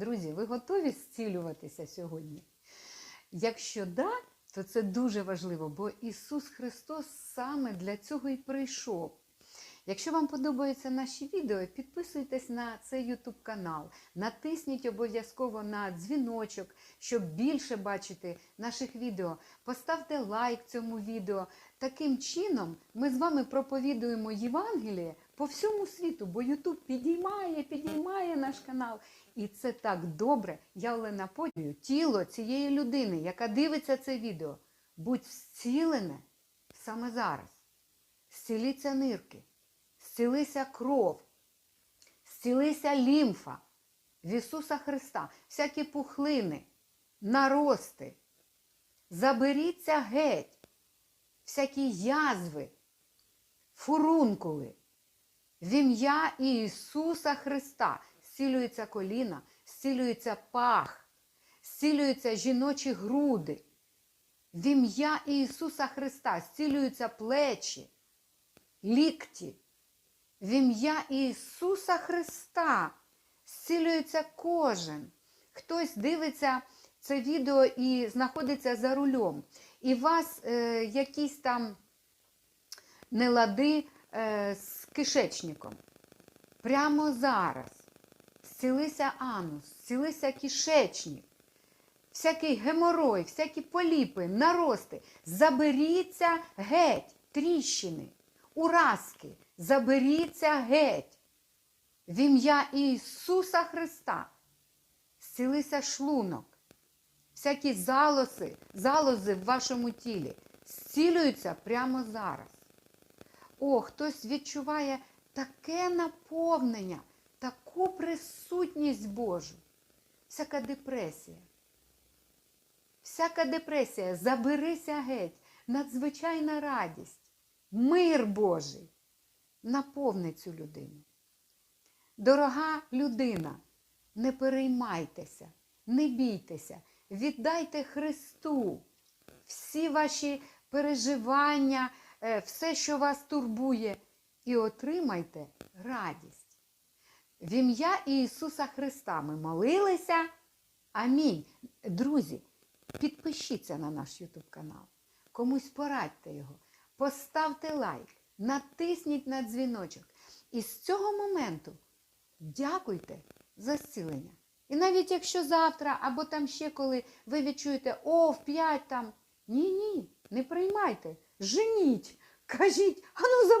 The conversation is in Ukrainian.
Друзі, ви готові зцілюватися сьогодні? Якщо да, то це дуже важливо, бо Ісус Христос саме для цього і прийшов. Якщо вам подобаються наші відео, підписуйтесь на цей YouTube канал, натисніть обов'язково на дзвіночок, щоб більше бачити наших відео. Поставте лайк цьому відео. Таким чином ми з вами проповідуємо Євангеліє по всьому світу, бо YouTube підіймає, підіймає наш канал. І це так добре. Я Олена Подію, тіло цієї людини, яка дивиться це відео, будь зцілене саме зараз. Зціліться нирки, зцілися кров, зцілися лімфа в Ісуса Христа, всякі пухлини, нарости. Заберіться геть, всякі язви, фурункули. В ім'я Ісуса Христа зцілюється коліна, зцілюється пах, зцілюються жіночі груди. В ім'я Ісуса Христа зцілюються плечі, лікті. В ім'я Ісуса Христа зцілюється кожен. Хтось дивиться це відео і знаходиться за рулем. І вас е, якісь там нелади е, з кишечником. Прямо зараз зцілися анус, зцілися кишечник, всякий геморой, всякі поліпи, нарости. Заберіться геть, тріщини, уразки, заберіться геть. В ім'я Ісуса Христа. Зцілися шлунок, всякі залози, залози в вашому тілі зцілюються прямо зараз. О, хтось відчуває таке наповнення, таку присутність Божу. Всяка депресія. Всяка депресія, заберися геть, надзвичайна радість, мир Божий наповни цю людину. Дорога людина, не переймайтеся, не бійтеся, віддайте Христу всі ваші переживання, е, все, що вас турбує, і отримайте радість. В ім'я Ісуса Христа ми молилися. Амінь. Друзі, підпишіться на наш YouTube канал. Комусь порадьте його, поставте лайк, натисніть на дзвіночок. І з цього моменту дякуйте за зцілення. І навіть якщо завтра або там ще коли ви відчуєте, о, в п'ять там. Ні, ні, не приймайте, женіть, кажіть, а ну заберіть.